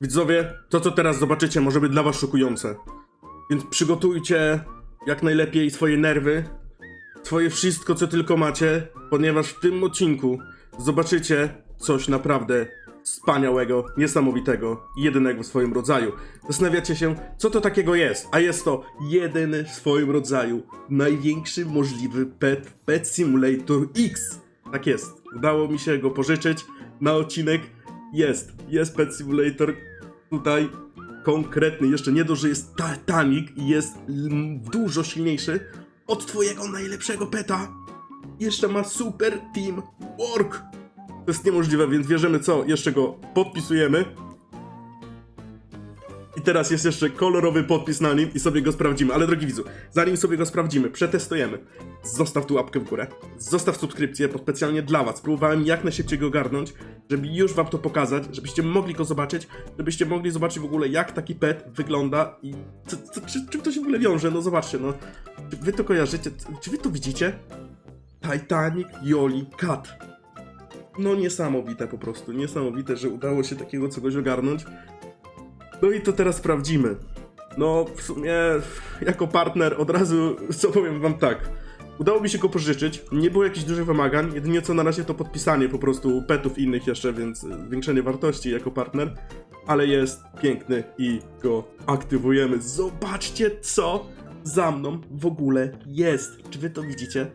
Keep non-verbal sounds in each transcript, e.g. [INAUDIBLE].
Widzowie, to co teraz zobaczycie może być dla was szokujące. Więc przygotujcie jak najlepiej swoje nerwy, swoje wszystko co tylko macie, ponieważ w tym odcinku zobaczycie coś naprawdę wspaniałego, niesamowitego jedynego w swoim rodzaju. Zastanawiacie się, co to takiego jest, a jest to jedyny w swoim rodzaju, największy możliwy pet, Pet Simulator X. Tak jest, udało mi się go pożyczyć na odcinek. Jest, jest Pet Simulator tutaj konkretny, jeszcze nie dość, że jest Titanic i jest dużo silniejszy od twojego najlepszego peta. Jeszcze ma super team work. To jest niemożliwe, więc wierzymy co, jeszcze go podpisujemy. I teraz jest jeszcze kolorowy podpis na nim i sobie go sprawdzimy. Ale drogi widzu, zanim sobie go sprawdzimy, przetestujemy, zostaw tu łapkę w górę, zostaw subskrypcję, bo specjalnie dla was. Próbowałem jak najszybciej go ogarnąć, żeby już wam to pokazać, żebyście mogli go zobaczyć, żebyście mogli zobaczyć w ogóle jak taki pet wygląda i co, co, czy, czym to się w ogóle wiąże. No zobaczcie, no. Czy wy to kojarzycie? Czy wy to widzicie? Titanic Yoli Cat. No niesamowite po prostu, niesamowite, że udało się takiego czegoś ogarnąć. No i to teraz sprawdzimy. No, w sumie, jako partner od razu, [LAUGHS] co powiem wam tak. Udało mi się go pożyczyć, nie było jakichś dużych wymagań, jedynie co na razie to podpisanie po prostu petów innych jeszcze, więc y, zwiększenie wartości jako partner, ale jest piękny i go aktywujemy. Zobaczcie, co za mną w ogóle jest. Czy wy to widzicie?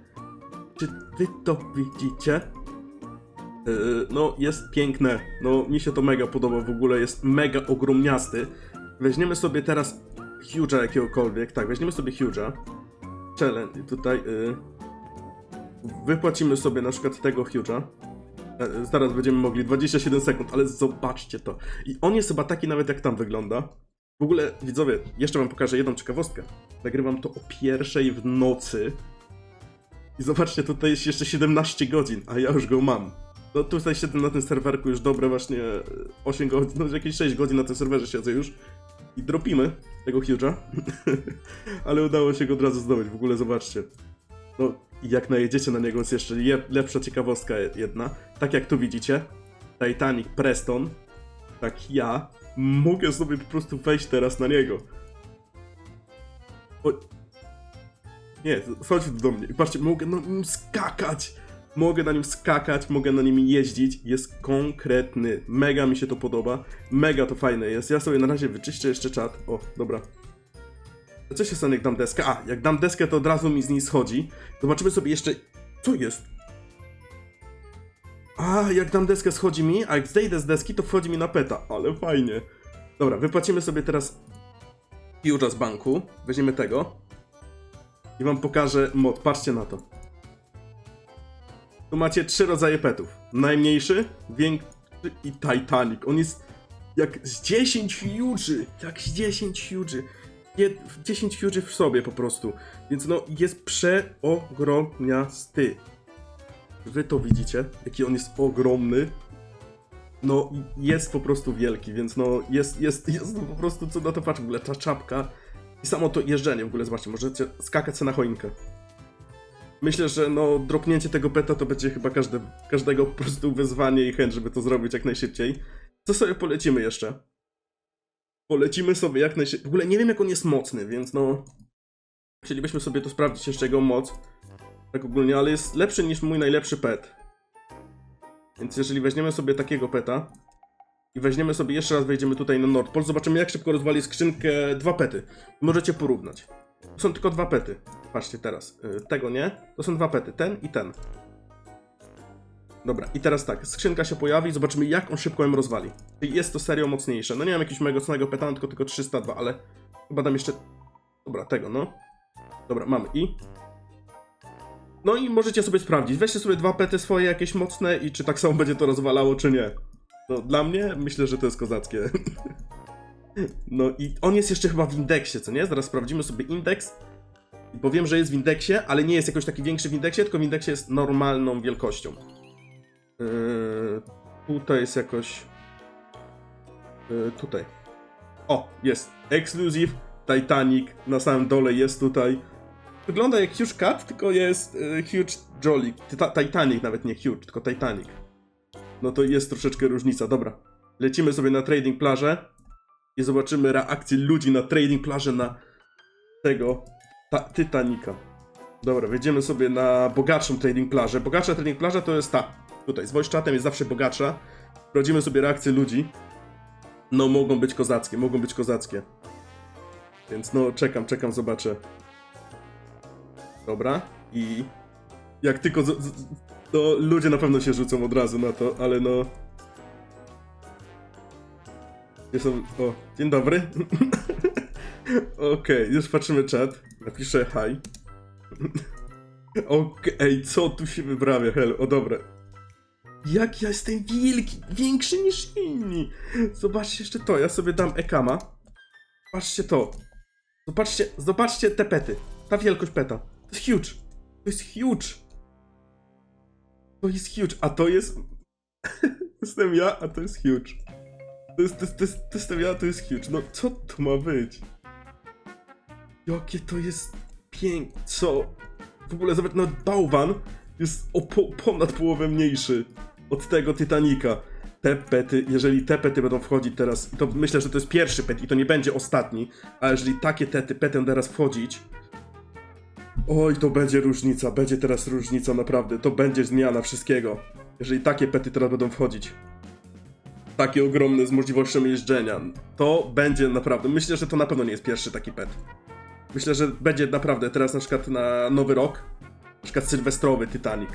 Czy wy to widzicie? Yy, no, jest piękne. No, mi się to mega podoba w ogóle. Jest mega ogromniasty. Weźmiemy sobie teraz Huge'a jakiegokolwiek. Tak, weźmiemy sobie Huge'a. Challenge. Tutaj yy, wypłacimy sobie na przykład tego Huge'a. E, Zaraz będziemy mogli 27 sekund, ale zobaczcie to. I on jest chyba taki nawet jak tam wygląda. W ogóle, widzowie, jeszcze wam pokażę jedną ciekawostkę. Nagrywam to o pierwszej w nocy. I zobaczcie, tutaj jest jeszcze 17 godzin, a ja już go mam. No tutaj siedzę na tym serwerku już dobre właśnie 8 godzin, no jakieś 6 godzin na tym serwerze siedzę już. I dropimy tego Huge'a. [LAUGHS] Ale udało się go od razu zdobyć, w ogóle zobaczcie. No jak najedziecie na niego jest jeszcze je, lepsza ciekawostka jedna. Tak jak tu widzicie, Titanic Preston, tak ja, mogę sobie po prostu wejść teraz na niego. O... Nie, chodź do mnie. Patrzcie, mogę na nim skakać. Mogę na nim skakać, mogę na nim jeździć. Jest konkretny. Mega mi się to podoba. Mega to fajne jest. Ja sobie na razie wyczyszczę jeszcze czat. O, dobra. Co się stanie, jak dam deskę? A, jak dam deskę, to od razu mi z niej schodzi. Zobaczymy sobie jeszcze... Co jest? A, jak dam deskę, schodzi mi, a jak zdejdę z deski, to wchodzi mi na peta. Ale fajnie. Dobra, wypłacimy sobie teraz Huge'a z banku. Weźmiemy tego. I wam pokażę mod. Patrzcie na to. Tu macie trzy rodzaje petów. Najmniejszy, większy i Titanic. On jest jak z 10 huge'y. Jak z 10 huge'y. Jed- 10 huge'y w sobie po prostu. Więc no, jest przeogromniasty. Wy to widzicie? Jaki on jest ogromny. No, jest po prostu wielki, więc no, jest, jest, jest no po prostu, co na to patrz, w ogóle ta czapka i samo to jeżdżenie w ogóle, zobaczcie, możecie skakać sobie na choinkę. Myślę, że no, dropnięcie tego peta to będzie chyba każde, każdego po prostu wyzwanie i chęć, żeby to zrobić jak najszybciej. Co sobie polecimy jeszcze? Polecimy sobie jak najszybciej. W ogóle nie wiem, jak on jest mocny, więc no. Chcielibyśmy sobie to sprawdzić jeszcze jego moc. Tak ogólnie, ale jest lepszy niż mój najlepszy pet. Więc jeżeli weźmiemy sobie takiego peta i weźmiemy sobie jeszcze raz, wejdziemy tutaj na Nordpol, zobaczymy jak szybko rozwali skrzynkę dwa pety. Możecie porównać. Są tylko dwa pety. Patrzcie teraz. y, Tego nie. To są dwa pety. Ten i ten. Dobra, i teraz tak. Skrzynka się pojawi zobaczymy jak on szybko ją rozwali. Jest to serio mocniejsze. No nie mam jakiegoś mega mocnego peta, tylko tylko 302, ale chyba dam jeszcze... Dobra, tego no. Dobra, mamy i... No i możecie sobie sprawdzić. Weźcie sobie dwa pety swoje jakieś mocne i czy tak samo będzie to rozwalało, czy nie. No dla mnie myślę, że to jest kozackie. [LAUGHS] No i on jest jeszcze chyba w indeksie, co nie? Zaraz sprawdzimy sobie indeks. Bo wiem, że jest w indeksie, ale nie jest jakoś taki większy w indeksie, tylko w indeksie jest normalną wielkością. Yy, tutaj jest jakoś. Yy, tutaj. O, jest. Exclusive Titanic na samym dole jest tutaj. Wygląda jak Huge Cat, tylko jest yy, Huge Jolly. Tita- Titanic, nawet nie Huge, tylko Titanic. No to jest troszeczkę różnica, dobra. lecimy sobie na trading plażę i zobaczymy reakcję ludzi na trading plażę na tego ta, Titanica. Dobra, wejdziemy sobie na bogatszą trading plażę. Bogatsza trading plaża to jest ta. Tutaj, z voice chatem jest zawsze bogatsza. Sprawdzimy sobie reakcję ludzi. No, mogą być kozackie, mogą być kozackie. Więc no, czekam, czekam, zobaczę. Dobra, i jak tylko. To ludzie na pewno się rzucą od razu na to, ale no. Gdzie są. O, dzień dobry. [LAUGHS] Okej, już patrzymy czat. Napiszę hi. Okej, co tu się wyprawia? Hello, o dobra. Jak ja jestem wielki, większy niż inni. Zobaczcie jeszcze to, ja sobie dam ekama. Patrzcie to. Zobaczcie, zobaczcie te pety. Ta wielkość peta. To jest huge. To jest huge. To jest huge, a to jest... [LAUGHS] jestem ja, a to jest huge. To jest, to, jest, to, jest, to jestem ja, to jest huge. No co to ma być? Jakie to jest piękne. Co? W ogóle zobacz, no bałwan jest o po, ponad połowę mniejszy od tego Titanica. Te pety, jeżeli te pety będą wchodzić teraz, to myślę, że to jest pierwszy pet i to nie będzie ostatni, a jeżeli takie tety, będą teraz wchodzić, oj, to będzie różnica, będzie teraz różnica, naprawdę, to będzie zmiana wszystkiego. Jeżeli takie pety teraz będą wchodzić. Takie ogromne z możliwością jeżdżenia, to będzie naprawdę, myślę, że to na pewno nie jest pierwszy taki pet. Myślę, że będzie naprawdę teraz na przykład na nowy rok, na przykład sylwestrowy Titanic.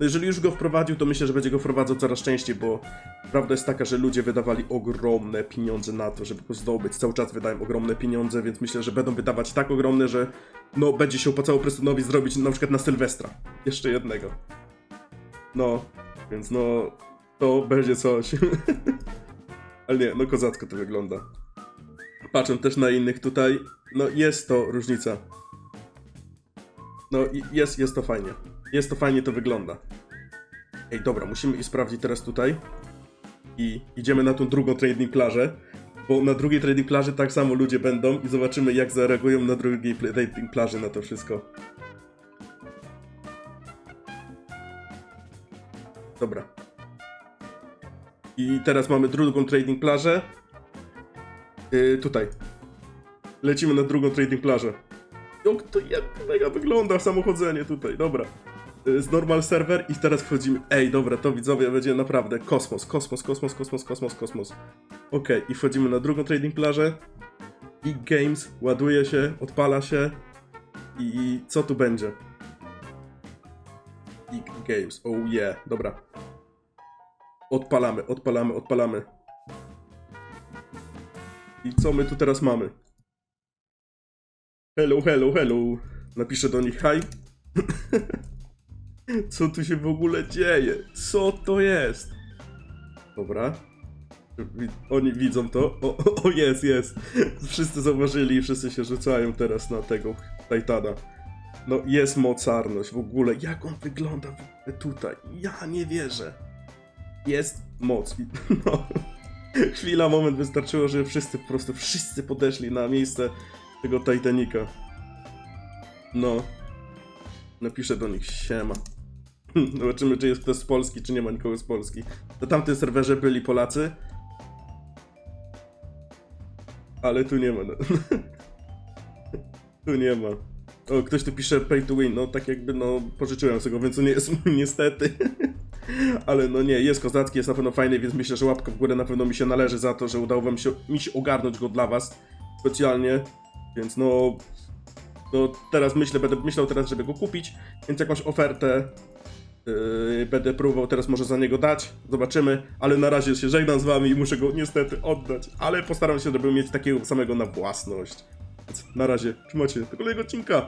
No jeżeli już go wprowadził, to myślę, że będzie go wprowadzał coraz częściej, bo prawda jest taka, że ludzie wydawali ogromne pieniądze na to, żeby go zdobyć. Cały czas wydają ogromne pieniądze, więc myślę, że będą wydawać tak ogromne, że no będzie się opłacało Prestonowi zrobić na przykład na Sylwestra. Jeszcze jednego. No, więc no, to będzie coś. [LAUGHS] Ale nie, no kozacko to wygląda. Patrzę też na innych tutaj, no jest to różnica. No jest, jest to fajnie. Jest to fajnie to wygląda. Ej, dobra, musimy i sprawdzić teraz tutaj. I idziemy na tą drugą trading plażę. Bo na drugiej trading plaży tak samo ludzie będą i zobaczymy jak zareagują na drugiej trading plaży na to wszystko. Dobra. I teraz mamy drugą trading plażę. Yy, tutaj. Lecimy na drugą trading plażę. Jak to jak mega wygląda samochodzenie tutaj, dobra. Y, Z normal serwer i teraz wchodzimy. Ej, dobra, to widzowie będzie naprawdę kosmos, kosmos, kosmos, kosmos, kosmos, kosmos. Okej, i wchodzimy na drugą trading plażę. I Games ładuje się, odpala się. I co tu będzie? Big Games, oh yeah, dobra. Odpalamy, odpalamy, odpalamy. I co my tu teraz mamy? Hello, hello, hello. Napiszę do nich hi. [LAUGHS] Co tu się w ogóle dzieje? Co to jest? Dobra. Oni widzą to. O, o, o jest, jest. Wszyscy zauważyli i wszyscy się rzucają teraz na tego Titana. No jest mocarność w ogóle. Jak on wygląda tutaj? Ja nie wierzę. Jest moc. [LAUGHS] No. [LAUGHS] Chwila, moment wystarczyło, żeby wszyscy po prostu wszyscy podeszli na miejsce tego Titanica. No. Napiszę do nich siema. [LAUGHS] Zobaczymy, czy jest ktoś z Polski, czy nie ma nikogo z Polski. Na tamtym serwerze byli Polacy. Ale tu nie ma. No. [LAUGHS] tu nie ma. O, ktoś tu pisze pay to win. No tak jakby, no, pożyczyłem sobie go, więc to nie jest niestety. Ale no nie, jest kozacki, jest na pewno fajny, więc myślę, że łapka w górę na pewno mi się należy za to, że udało wam się, mi się ogarnąć go dla was specjalnie. Więc no, no teraz myślę, będę myślał teraz, żeby go kupić, więc jakąś ofertę yy, będę próbował teraz może za niego dać. Zobaczymy, ale na razie się żegnam z wami i muszę go niestety oddać, ale postaram się, żeby mieć takiego samego na własność. Więc na razie, trzymajcie, do kolejnego odcinka.